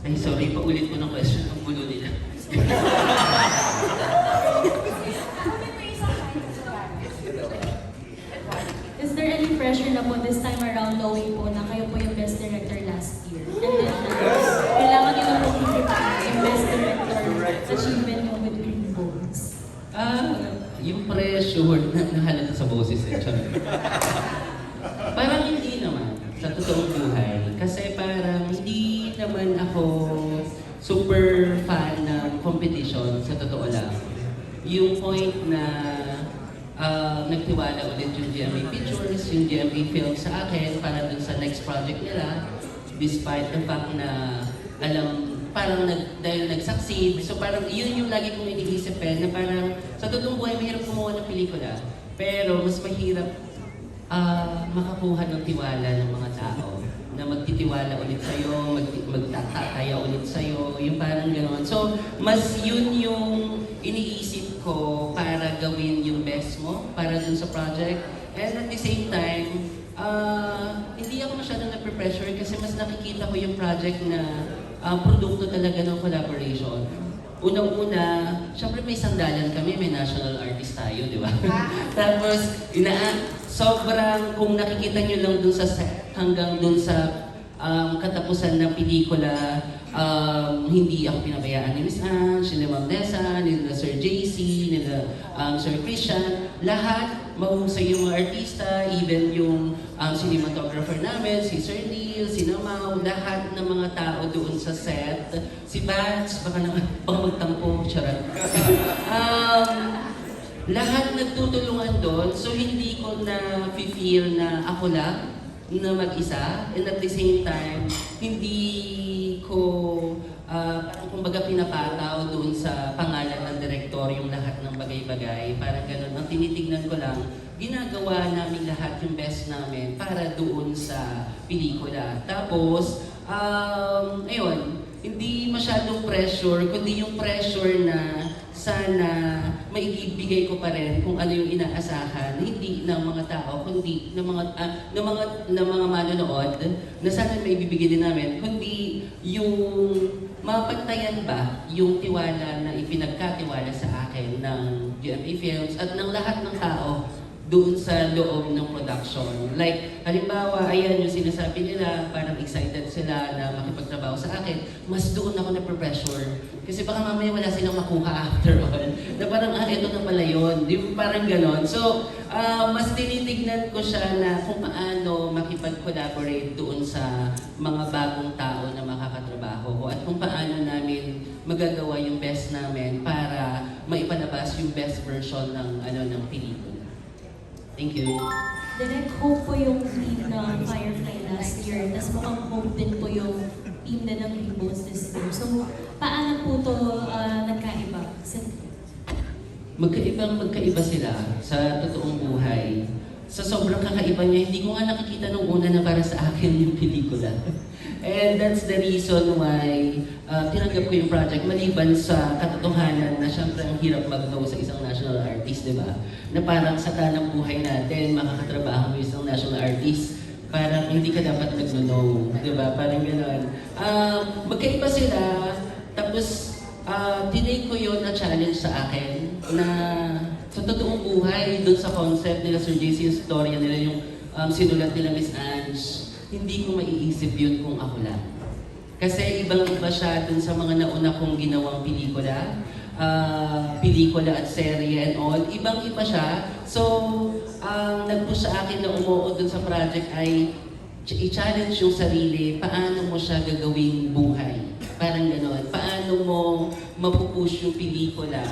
Ay, sorry, paulit mo ng question. Ang gulo nila. Is there any pressure na po this time around knowing po na kayo po yung best director last year? And then, uh, kailangan nyo na po yung best director achievement nyo with Green Bones. Ah, yung pressure na nahalata sa boses eh. Super fan ng competition, sa totoo lang. Yung point na ah, nagtiwala ulit yung GMA Pictures, yung GMA Film sa akin para dun sa next project nila, despite the fact na alam, parang nag, dahil nag-succeed, so parang yun yung lagi kong iniisip eh, na parang sa totoong buhay mahirap gumawa ng pelikula, pero mas mahirap ah, makakuha ng tiwala ng mga tao na magtitiwala ulit sa'yo, mag, magtatataya ulit sa'yo, yung parang gano'n. So, mas yun yung iniisip ko para gawin yung best mo para dun sa project. And at the same time, ah, hindi ako masyadong na-pressure kasi mas nakikita ko yung project na ah, produkto talaga ng collaboration. Unang-una, syempre may sandalan kami, may national artist tayo, di ba? Tapos, ina sobrang, kung nakikita nyo lang dun sa set, hanggang dun sa um, katapusan ng pelikula, um, hindi ako pinabayaan ni Miss Ange, ni Ma'am Nessa, ni Sir JC, ni um, Sir Christian. Lahat, mahusay yung mga artista, even yung um, cinematographer namin, si Sir Neil, si Namaw, lahat ng mga tao doon sa set. Si Vance, baka naman, baka magtampo, charot. um, lahat nagtutulungan doon, so hindi ko na feel na ako lang na mag-isa, and at the same time, hindi ko ah, parang kumbaga pinapataw doon sa pangalan ng direktor yung lahat ng bagay-bagay. Parang ganun. Ang tinitignan ko lang, ginagawa namin lahat yung best namin para doon sa pelikula. Tapos, um, ayun, hindi masyadong pressure, kundi yung pressure na sana maibigay ko pa rin kung ano yung inaasahan, hindi ng mga tao, kundi ng mga, ah, ng mga, ng mga manonood, na sana maibibigay din namin, kundi yung mapantayan ba yung tiwala na ipinagkatiwala sa akin ng GMA Films at ng lahat ng tao doon sa loob ng production. Like, halimbawa, ayan yung sinasabi nila, parang excited sila na makipagtrabaho sa akin, mas doon ako na-pressure. Kasi baka mamaya wala silang makuha after all. Na parang, ah, ito na pala yun. Di ba parang ganon. So, ah, mas tinitignan ko siya na kung paano makipag-collaborate doon sa mga bagong tao na makakatrabaho ko at kung paano namin magagawa yung best namin para maipalabas yung best version ng ano ng pelikula. Thank you. Direct hope po yung team ng Firefly last year, tapos mukhang hope din po yung team na ng Green Bones this year. So, paano po to ah, nagkaiba? Magkaibang magkaiba sila sa totoong buhay. Sa sobrang kakaiba niya, hindi ko nga nakikita nung una na para sa akin yung pelikula. And that's the reason why uh, tinanggap ko yung project maliban sa katotohanan na syempre ang hirap mag-no sa isang national artist, di ba? Na parang sa tanang buhay natin, makakatrabaho mo isang national artist, parang hindi ka dapat nag-no, di ba? Parang gano'n. Um, magkaiba sila, tapos uh, tinake ko yun na challenge sa akin na sa totoong buhay, doon sa concept nila Sir JC, yung storya nila, yung um, sinulat nila Miss Ange, hindi ko maiisip yun kung ako lang. Kasi ibang-iba siya dun sa mga nauna kong ginawang pelikula, ah, pelikula at serye and all. Ibang-iba siya. So, ang nag-push sa akin na umuo dun sa project ay ch- i-challenge yung sarili, paano mo siya gagawing buhay. Parang gano'n. Paano mo mapupush yung pelikula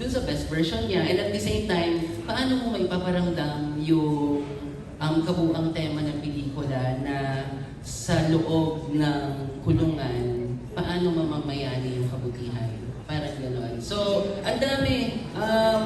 dun sa best version niya. And at the same time, paano mo maipaparamdam yung ang kabuang tema ng pelikula na sa loob ng kulungan, paano mamamayani yung kabutihan. Parang gano'n. So, ang dami. Um,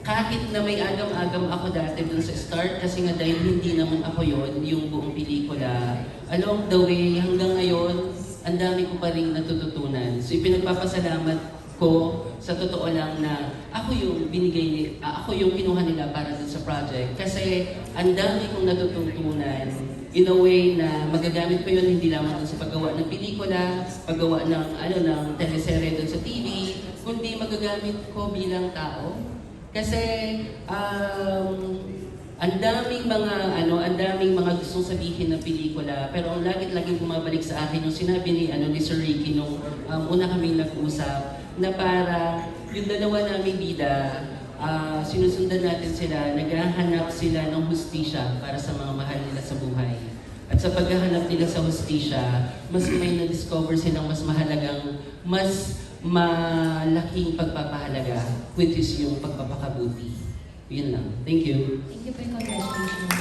kahit na may agam-agam ako dati dun sa start, kasi nga dahil hindi naman ako yon yung buong pelikula, along the way, hanggang ngayon, ang dami ko pa rin natututunan. So, ipinagpapasalamat ko sa totoo lang na ako yung binigay ni, ah, ako yung kinuha nila para dun sa project kasi ang dami kong natututunan in a way na magagamit ko yun hindi lamang sa paggawa ng pelikula, paggawa ng ano ng teleserye dun sa TV, kundi magagamit ko bilang tao. Kasi um, ang daming mga ano, ang daming mga gustong sabihin ng pelikula, pero ang lagit-laging bumabalik sa akin yung sinabi ni ano ni Sir Ricky nung um, una kaming nag-usap na para yung dalawa naming bida, ah, sinusundan natin sila, naghahanap sila ng hustisya para sa mga mahal nila sa buhay. At sa paghahanap nila sa hustisya, mas may na-discover silang mas mahalagang, mas malaking pagpapahalaga, which is yung pagpapakabuti. Yun lang. Thank you. Thank you po and congratulations.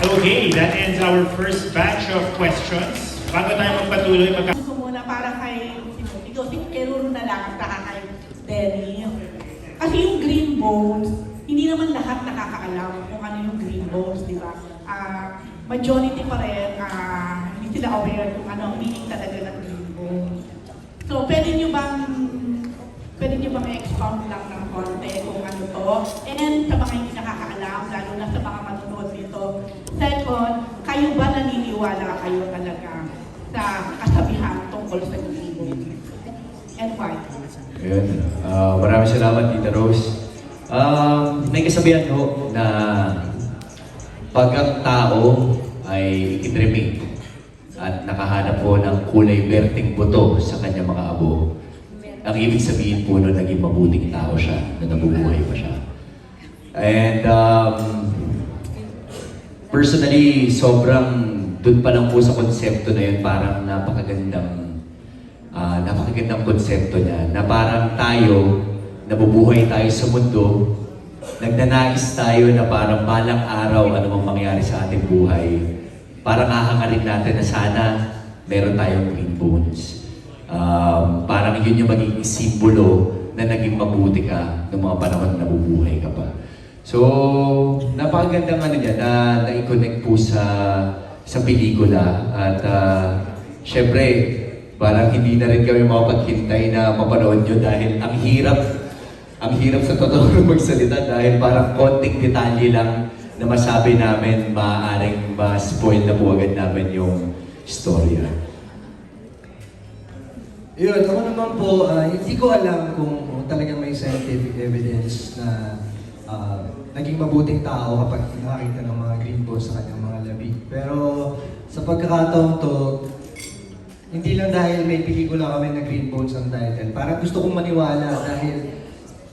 Okay, that ends our first batch of questions. Bago tayo magpatuloy, magka- Gusto muna para kay, ikaw, si Keruro na lang saka kay Denny. Kasi yung green bones, hindi naman lahat nakakaalam kung ano yung green bones, di ba? Ah, majority pa rin, ah, hindi sila aware kung ano ang meaning talaga ng green bones. So, pwede nyo bang expound lang ng konti kung ano to? And sa mga hindi nakakaalam, lalo na sa mga manonood nito. Second, kayo ba naniniwala kayo talaga sa kasabihan tungkol sa bones? And why? Ayun. Ah, maraming salamat, Tita Rose. Um, may kasabihan ho na pag ang tao ay ikinremate at nakahanap po ng kulay berting buto sa kanyang mga abo, ang ibig sabihin po nun, naging mabuting tao siya, na nabubuhay pa siya. And um, personally, sobrang dun pa lang po sa konsepto na yun, parang napakagandang Ah, napakagandang konsepto niya na parang tayo, nabubuhay tayo sa mundo, nagnanais tayo na parang balang araw ano mang mangyari sa ating buhay, parang hahangarin natin na sana meron tayong green bones. Um, parang yun yung magiging simbolo na naging mabuti ka noong mga panahon na nabubuhay ka pa. So, napakagandang ano niya na na-connect po sa sa pelikula at uh, syempre parang hindi na rin kami makapaghintay na mapanood nyo dahil ang hirap ang hirap sa totoo ng magsalita dahil parang konting detalye lang na masabi namin maaaring ma-spoil na po agad namin yung storya. Yun, ako naman po, ah, hindi ko alam kung, kung talagang may scientific evidence na ah, naging mabuting tao kapag nakakita ng mga green bones sa kanyang mga labi. Pero sa pagkakataon to, hindi lang dahil may pelikula kami na Green Bones ang title. Parang gusto kong maniwala dahil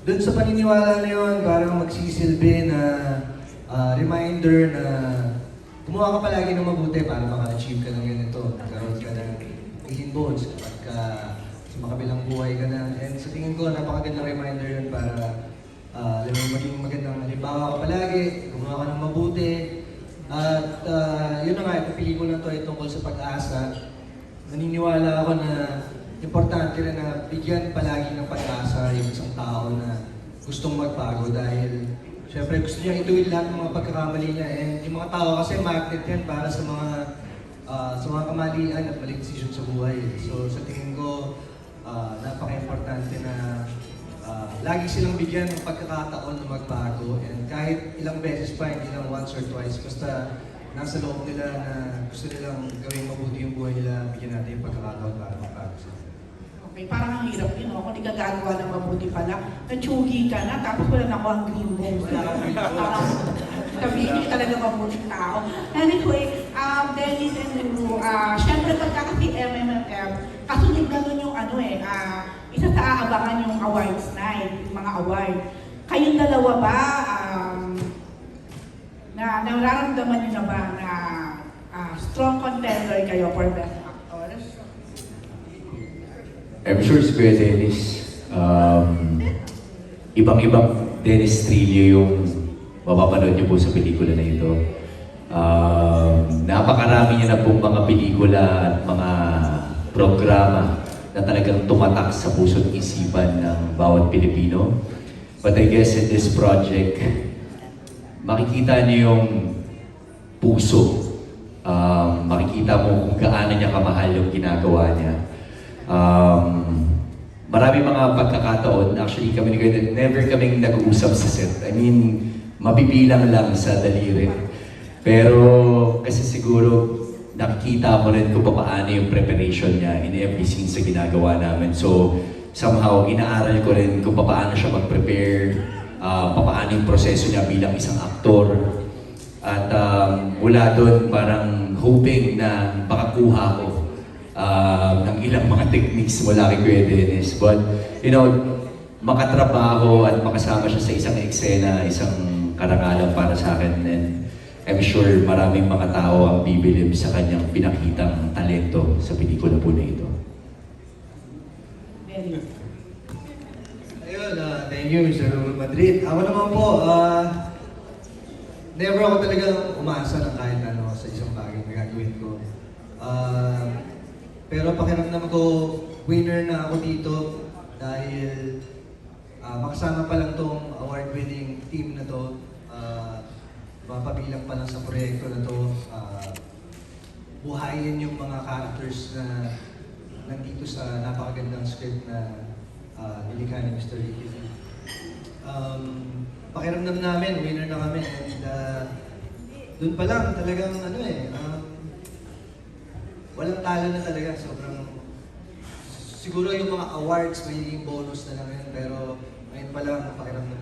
doon sa paniniwala na yun, parang magsisilbi na ah, reminder na gumawa ka palagi ng mabuti para maka-achieve ka ng ganito. Nagkaroon ka ng Green Bones kapag ka sa makabilang buhay ka na. And sa tingin ko, napakagandang reminder yun para ah, alam mo, maging magandang halimbawa ka palagi, gumawa ka ng mabuti. At ah, yun na nga, ito pelikula to ay tungkol sa pag-asa naniniwala ako na importante rin na bigyan palagi ng pag-asa yung isang tao na gustong magbago dahil syempre gusto niya ituwid lahat ng mga pagkakamali niya and yung mga tao kasi magnet yan para sa mga ah, sa mga kamalian at maling decision sa buhay. So sa tingin ko, ah, napaka-importante na ah, lagi silang bigyan ng pagkakataon na magbago and kahit ilang beses pa, hindi lang once or twice, basta nasa loob nila na gusto nilang gawing mabuti yung buhay nila, bigyan natin yung pagkakataon para magbago sila. Okay, parang ang hirap yun, no? Kung di ka gagawa ng mabuti pala, natsugi ka na, tapos wala na ako ang green bones. Wala kang green. Parang sabihin talaga mabuting tao. Anyway, Dennis and Lulu, ah, syempre pagka kasi MMFF, kasunod na nun yung ano eh, ah, isa sa aabangan yung awards night, yung mga award. Kayong dalawa ba, um, na nararamdaman niyo na ba na ah, strong contender kayo for best actors? I'm sure si Kuya Dennis, um, ibang-ibang Dennis Trillo yung mapapanood niyo po sa pelikula na ito. Um, napakarami niya na pong mga pelikula at mga programa na talagang tumatak sa puso't isipan ng bawat Pilipino. But I guess in this project, makikita niyo yung puso. Um, makikita mo kung gaano niya kamahal yung ginagawa niya. Um, marami mga pagkakataon, actually kami ni never kaming nag-uusap sa set. I mean, mabibilang lang sa daliri. Pero kasi siguro nakikita ko rin kung paano yung preparation niya in every scene sa ginagawa namin. So, somehow, inaaral ko rin kung paano siya mag-prepare, uh, paano yung proseso niya bilang isang aktor. At um, mula doon, parang hoping na makakuha ko uh, ng ilang mga techniques mula kay Kuya Dennis. But, you know, makatrabaho at makasama siya sa isang eksena, isang karangalan para sa akin. And I'm sure maraming mga tao ang bibilib sa kanyang pinakitang talento sa pelikula po na ito. Very Ayun, ah, thank you, Mr. Madrid. Ako naman po, ah, never ako talagang umasa ng kahit ano sa isang bagay na gagawin ko. Ah, pero pakiramdam ko, winner na ako dito dahil ah, makasama pa lang tong award-winning team na to. Ah, mapabilang pa lang sa proyekto na to. Ah, buhayin yung mga characters na nandito sa napakagandang script na uh, nilikha ni Mr. Ricky. Um, pakiramdam namin, winner na kami. And uh, doon pa lang talagang ano eh, um, walang talo na talaga. Sobrang, siguro yung mga awards, magiging bonus na lang yun. Pero ngayon pa lang, pakiramdam.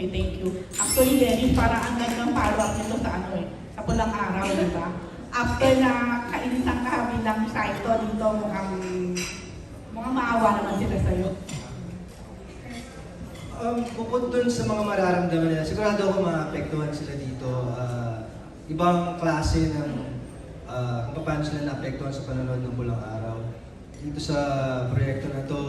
Okay, thank you. Actually, Dennis, para ang gandang follow-up nito sa ano eh, sa pulang araw, di ba? After na kainisang kahabilang saito dito, mukhang, mukhang maawa naman sila sa'yo. Um, bukod dun sa mga mararamdaman nila, sigurado ako maapektuhan sila dito. Ah, ibang klase ng uh, kung paano sila naapektuhan sa panonood ng Pulang Araw. Dito sa proyekto na to,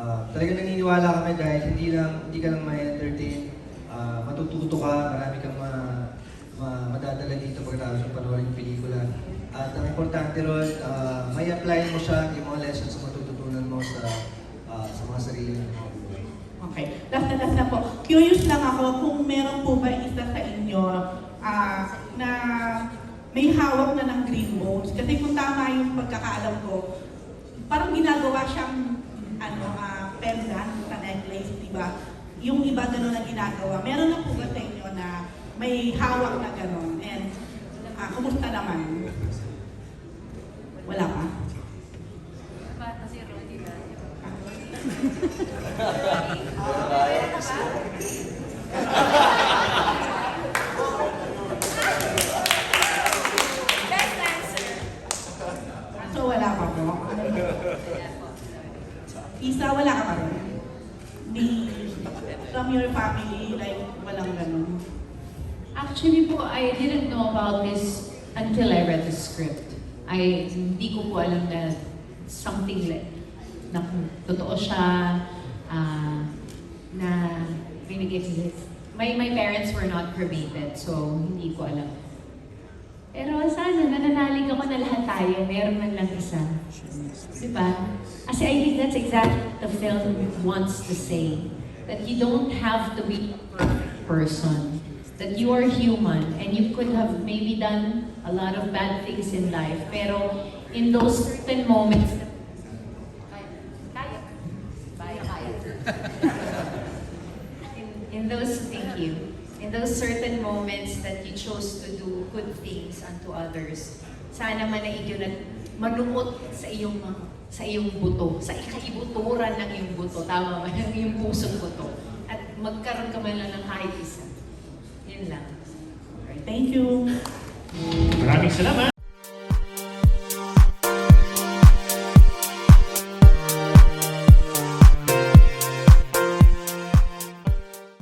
ah, talagang naniniwala kami dahil hindi lang hindi ka lang ma-entertain, ah, matututo ka, marami kang ma, ma, madadala dito pagkatapos ng panoorin yung pelikula. At ang importante ron, ah, may apply mo siya, yung mga lessons na matututunan mo sa ah, sa mga sarili mo. Okay, last na last na po. Curious lang ako kung meron po ba isa sa inyo ah, na may hawak na ng green bones. Kasi kung tama yung pagkakaalam ko, parang ginagawa siyang ano, ah, pendant sa necklace, di ba? Yung iba gano'n na ginagawa. Meron na po ba sa inyo na may hawak na gano'n? And ah, kumusta naman? Wala pa? So wala pa po? Isa, wala ka pa rin? Di, from your family, like, walang ganun? Actually po, I didn't know about this until I read the script. I hindi ko po alam na something like na totoo siya, ah, na may nag-exist. My, my parents were not cremated, so hindi ko alam. Pero sana, nananalig ako na lahat tayo, meron man lang isa. Diba? Kasi I think that's exactly what the film wants to say. That you don't have to be a perfect person. That you are human and you could have maybe done a lot of bad things in life. Pero in those certain moments, in, in those, thank you, in those certain moments that you chose to do good things unto others, sana manaigyo na manuot sa iyong sa iyong buto, sa ikaibuturan ng iyong buto, tama ba? Ng iyong pusong buto. At magkaroon ka man lang ng kahit isa. Yun lang. Thank you. Maraming salamat.